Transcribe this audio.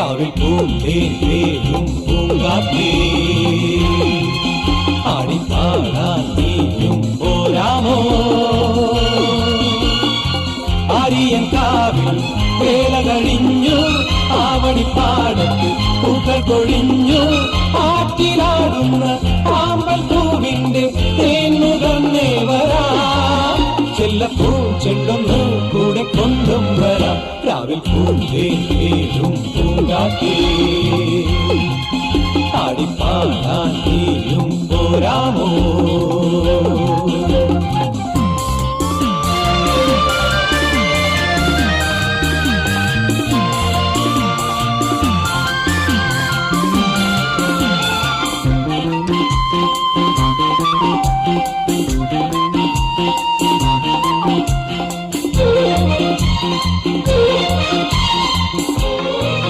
രാവിൽ പൂന്തേൻ പേരും ആടിപ്പാടാൻ നീയും പോരാമോ? ആര്യൻ കാവിൽ വേല കഴിഞ്ഞു ആവണിപ്പാടത്ത് പൂക്കൾ കൊഴിഞ്ഞു ആറ്റിലാടുന്ന ആമ്പൽ പൂവിന്റെ തേന്നുകന്നേ വരാം ചെല്ലപ്പൂ ചെണ്ടൊന്ന് കൂടെ കൊണ്ടും വരാം. രാവിൽ പൂന്തേരും போராட்டி அடிப்பாடான் நீயும் போராமோ